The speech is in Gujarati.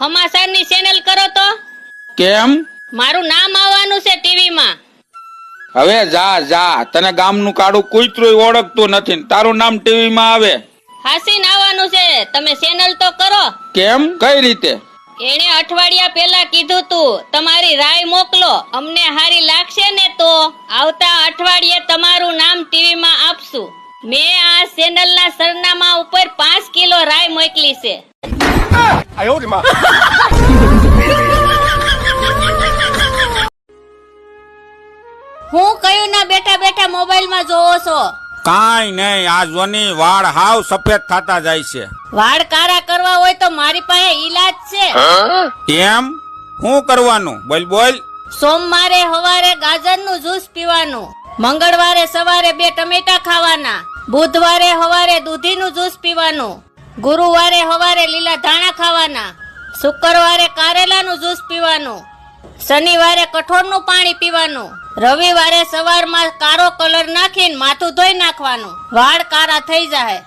સમાચારની ચેનલ કરો તો? કેમ? મારું નામ આવવાનું છે ટીવીમાં. હવે જા જા. તને ગામનું કાળું કૂતરું ઓળખતું નથી તારું નામ ટીવી માં આવે. હાસીન આવવાનું છે. તમે ચેનલ તો કરો. કેમ? કઈ રીતે? એણે અઠવાડિયા પહેલા કીધું તું તમારી રાય મોકલો. અમને હારી લાગશે ને તો આવતા અઠવાડિયે તમારું નામ ટીવીમાં આપશું. મેં આ ચેનલના સરનામા ઉપર પાંચ કિલો રાય મોકલી છે. હું કયું ના બેઠા બેઠા મોબાઈલમાં જોવો છો? કાંઈ નહીં આ જોની વાળ હાવ સફેદ થતા જાય છે. વાળ કારા કરવા હોય તો મારી પાસે ઈલાજ છે. એમ? શું કરવાનું? બોલ બોલ. સોમવારે હવારે ગાજરનું જ્યુસ પીવાનું. મંગળવારે સવારે બે ટમેટા ખાવાના. બુધવારે હવારે દૂધીનું જ્યુસ પીવાનું. ગુરુવારે હવારે લીલા ધાણા ખાવાના, શુક્રવારે કારેલાનું જ્યુસ પીવાનું, શનિવારે કઠોળનું પાણી પીવાનું, રવિવારે સવારમાં કારો કલર નાખીને માથું ધોઈ નાખવાનું. વાળ કારા થઈ જાય